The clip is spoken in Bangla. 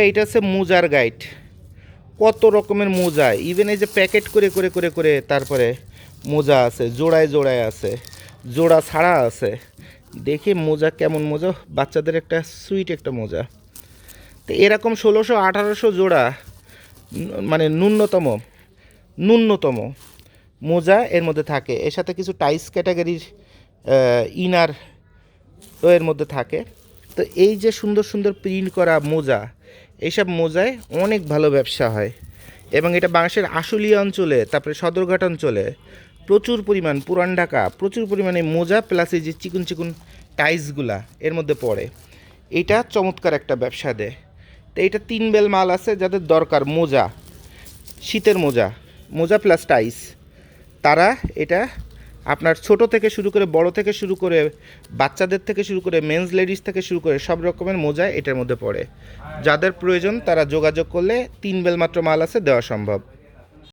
এইটা হচ্ছে মোজার গাইড কত রকমের মোজা। ইভেন এই যে প্যাকেট করে করে করে করে তারপরে মোজা আছে, জোড়ায় জোড়ায় আছে, জোড়া ছাড়া আছে। দেখি মোজা কেমন মোজা। বাচ্চাদের একটা সুইট একটা মোজা। তো এরকম ষোলোশো, আঠারোশো জোড়া মানে ন্যূনতম ন্যূনতম মোজা এর মধ্যে থাকে। এর সাথে কিছু টাইস ক্যাটাগরির ইনার এর মধ্যে থাকে। তো এই যে সুন্দর সুন্দর প্রিন্ট করা মোজা এইসব মোজায় অনেক ভালো ব্যবসা হয়। এবং এটা বাংলাদেশের আশুলিয়া অঞ্চলে, তারপরে সদরঘাট অঞ্চলে প্রচুর পরিমাণ, পুরান ঢাকা, প্রচুর পরিমাণে মোজা প্লাস এই যে চিকুন চিকুন টাইসগুলা এর মধ্যে পড়ে। এটা চমৎকার একটা ব্যবসা দেয়। তো এটা তিন বেল মাল আছে যাদের দরকার মোজা, শীতের মোজা মোজা প্লাস টাইস তারা এটা আপনার ছোট থেকে শুরু করে বড় থেকে শুরু করে বাচ্চাদের থেকে শুরু করে মেন্স লেডিস থেকে শুরু করে সব রকমের মোজা এটার মধ্যে পড়ে। যাদের প্রয়োজন তারা যোগাযোগ করলে তিন বেল মাত্র মাল আছে দেওয়া সম্ভব।